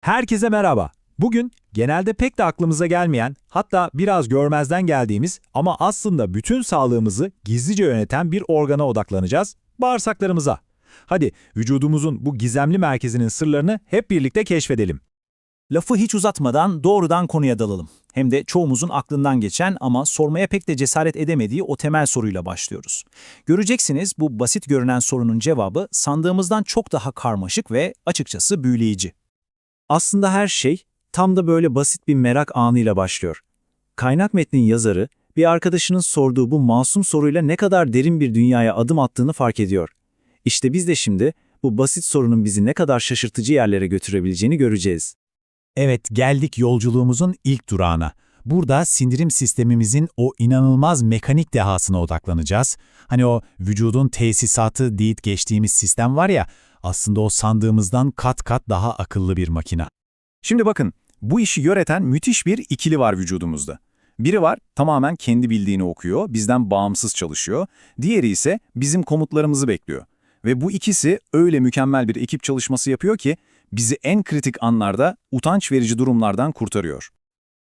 Herkese merhaba. Bugün genelde pek de aklımıza gelmeyen, hatta biraz görmezden geldiğimiz ama aslında bütün sağlığımızı gizlice yöneten bir organa odaklanacağız, bağırsaklarımıza. Hadi vücudumuzun bu gizemli merkezinin sırlarını hep birlikte keşfedelim. Lafı hiç uzatmadan doğrudan konuya dalalım. Hem de çoğumuzun aklından geçen ama sormaya pek de cesaret edemediği o temel soruyla başlıyoruz. Göreceksiniz bu basit görünen sorunun cevabı sandığımızdan çok daha karmaşık ve açıkçası büyüleyici. Aslında her şey tam da böyle basit bir merak anıyla başlıyor. Kaynak metnin yazarı bir arkadaşının sorduğu bu masum soruyla ne kadar derin bir dünyaya adım attığını fark ediyor. İşte biz de şimdi bu basit sorunun bizi ne kadar şaşırtıcı yerlere götürebileceğini göreceğiz. Evet, geldik yolculuğumuzun ilk durağına. Burada sindirim sistemimizin o inanılmaz mekanik dehasına odaklanacağız. Hani o vücudun tesisatı deyip geçtiğimiz sistem var ya, aslında o sandığımızdan kat kat daha akıllı bir makina. Şimdi bakın, bu işi yöneten müthiş bir ikili var vücudumuzda. Biri var, tamamen kendi bildiğini okuyor, bizden bağımsız çalışıyor. Diğeri ise bizim komutlarımızı bekliyor. Ve bu ikisi öyle mükemmel bir ekip çalışması yapıyor ki, bizi en kritik anlarda, utanç verici durumlardan kurtarıyor.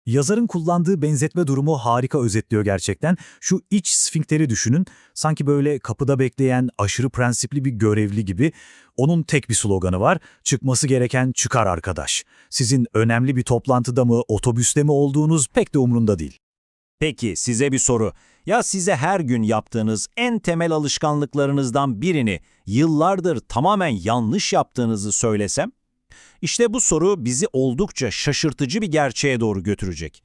Yazarın kullandığı benzetme durumu harika özetliyor gerçekten. Şu iç sfinkteri düşünün, sanki böyle kapıda bekleyen aşırı prensipli bir görevli gibi. Onun tek bir sloganı var, çıkması gereken çıkar arkadaş. Sizin önemli bir toplantıda mı, otobüste mi olduğunuz pek de umrunda değil. Peki size bir soru. Ya size her gün yaptığınız en temel alışkanlıklarınızdan birini yıllardır tamamen yanlış yaptığınızı söylesem? İşte bu soru bizi oldukça şaşırtıcı bir gerçeğe doğru götürecek.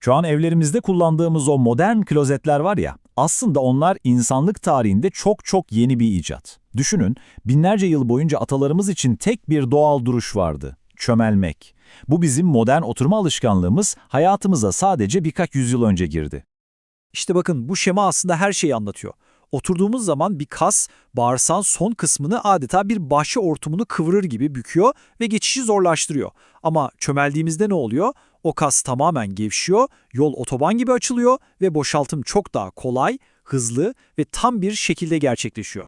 Şu an evlerimizde kullandığımız o modern klozetler var ya, aslında onlar insanlık tarihinde çok çok yeni bir icat. Düşünün, binlerce yıl boyunca atalarımız için tek bir doğal duruş vardı, çömelmek. Bu bizim modern oturma alışkanlığımız hayatımıza sadece birkaç yüzyıl önce girdi. İşte bakın bu şema aslında her şeyi anlatıyor. Oturduğumuz zaman bir kas bağırsağın son kısmını adeta bir bahçe ortumunu kıvırır gibi büküyor ve geçişi zorlaştırıyor. Ama çömeldiğimizde ne oluyor? O kas tamamen gevşiyor, yol otoban gibi açılıyor ve boşaltım çok daha kolay, hızlı ve tam bir şekilde gerçekleşiyor.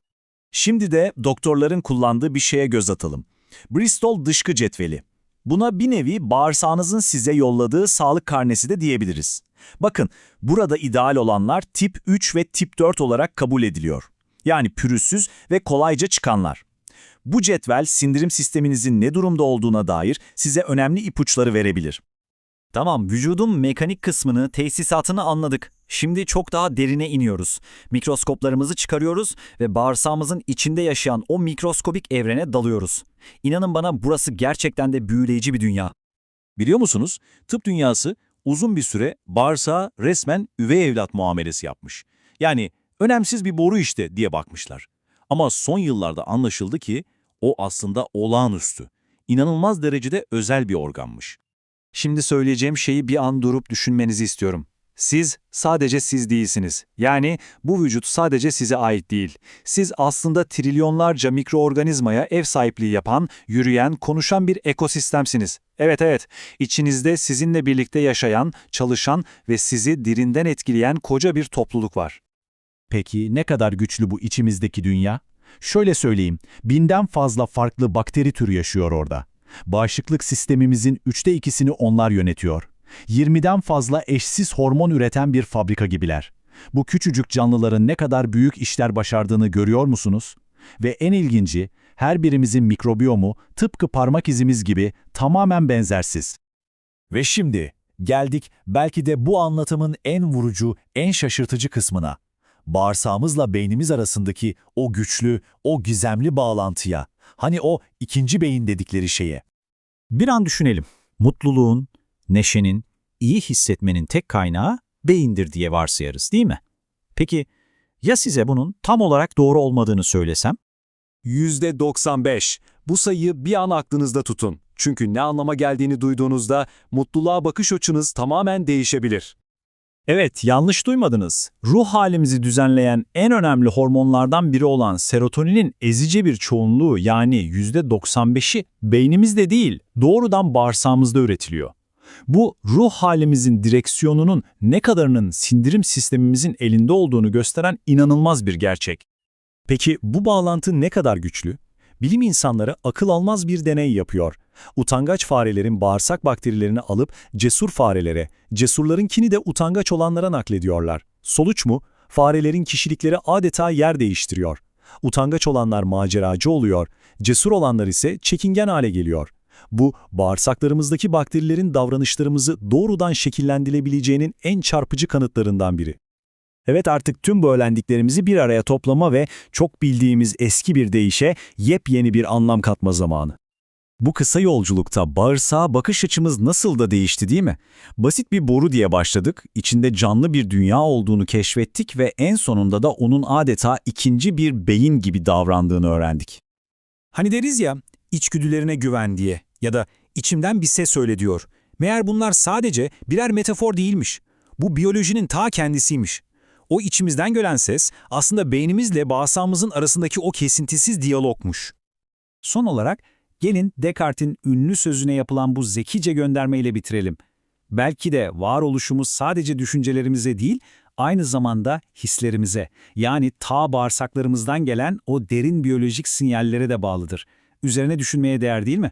Şimdi de doktorların kullandığı bir şeye göz atalım. Bristol dışkı cetveli. Buna bir nevi bağırsağınızın size yolladığı sağlık karnesi de diyebiliriz. Bakın, burada ideal olanlar tip 3 ve tip 4 olarak kabul ediliyor. Yani pürüzsüz ve kolayca çıkanlar. Bu cetvel sindirim sisteminizin ne durumda olduğuna dair size önemli ipuçları verebilir. Tamam, vücudun mekanik kısmını, tesisatını anladık. Şimdi çok daha derine iniyoruz. Mikroskoplarımızı çıkarıyoruz ve bağırsağımızın içinde yaşayan o mikroskobik evrene dalıyoruz. İnanın bana burası gerçekten de büyüleyici bir dünya. Biliyor musunuz, tıp dünyası uzun bir süre bağırsağa resmen üvey evlat muamelesi yapmış. Yani önemsiz bir boru işte diye bakmışlar. Ama son yıllarda anlaşıldı ki o aslında olağanüstü, inanılmaz derecede özel bir organmış. Şimdi söyleyeceğim şeyi bir an durup düşünmenizi istiyorum. Siz sadece siz değilsiniz. Yani bu vücut sadece size ait değil. Siz aslında trilyonlarca mikroorganizmaya ev sahipliği yapan, yürüyen, konuşan bir ekosistemsiniz. Evet evet, içinizde sizinle birlikte yaşayan, çalışan ve sizi derinden etkileyen koca bir topluluk var. Peki ne kadar güçlü bu içimizdeki dünya? Şöyle söyleyeyim, binden fazla farklı bakteri türü yaşıyor orada. Bağışıklık sistemimizin üçte ikisini onlar yönetiyor. 20'den fazla eşsiz hormon üreten bir fabrika gibiler. Bu küçücük canlıların ne kadar büyük işler başardığını görüyor musunuz? Ve en ilginci, her birimizin mikrobiyomu tıpkı parmak izimiz gibi tamamen benzersiz. Ve şimdi geldik belki de bu anlatımın en vurucu, en şaşırtıcı kısmına. Bağırsağımızla beynimiz arasındaki o güçlü, o gizemli bağlantıya. Hani o ikinci beyin dedikleri şeye. Bir an düşünelim. Mutluluğun, neşenin, iyi hissetmenin tek kaynağı beyindir diye varsayarız değil mi? Peki ya size bunun tam olarak doğru olmadığını söylesem? %95. Bu sayıyı bir an aklınızda tutun. Çünkü ne anlama geldiğini duyduğunuzda mutluluğa bakış açınız tamamen değişebilir. Evet, yanlış duymadınız. Ruh halimizi düzenleyen en önemli hormonlardan biri olan serotoninin ezici bir çoğunluğu yani %95'i beynimizde değil, doğrudan bağırsağımızda üretiliyor. Bu ruh halimizin direksiyonunun ne kadarının sindirim sistemimizin elinde olduğunu gösteren inanılmaz bir gerçek. Peki bu bağlantı ne kadar güçlü? Bilim insanları akıl almaz bir deney yapıyor Utangaç farelerin bağırsak bakterilerini alıp cesur farelere, cesurlarınkini de utangaç olanlara naklediyorlar. Sonuç mu? Farelerin kişilikleri adeta yer değiştiriyor. Utangaç olanlar maceracı oluyor, cesur olanlar ise çekingen hale geliyor. Bu, bağırsaklarımızdaki bakterilerin davranışlarımızı doğrudan şekillendirebileceğinin en çarpıcı kanıtlarından biri. Evet artık tüm bu öğrendiklerimizi bir araya toplama ve çok bildiğimiz eski bir deyişe yepyeni bir anlam katma zamanı. Bu kısa yolculukta bağırsağa bakış açımız nasıl da değişti değil mi? Basit bir boru diye başladık, içinde canlı bir dünya olduğunu keşfettik ve en sonunda da onun adeta ikinci bir beyin gibi davrandığını öğrendik. Hani deriz ya, içgüdülerine güven diye ya da içimden bir ses söyle diyor. Meğer bunlar sadece birer metafor değilmiş. Bu biyolojinin ta kendisiymiş. O içimizden gelen ses aslında beynimizle bağırsağımızın arasındaki o kesintisiz diyalogmuş. Son olarak gelin Descartes'in ünlü sözüne yapılan bu zekice göndermeyle bitirelim. Belki de varoluşumuz sadece düşüncelerimize değil, aynı zamanda hislerimize, yani ta bağırsaklarımızdan gelen o derin biyolojik sinyallere de bağlıdır. Üzerine düşünmeye değer değil mi?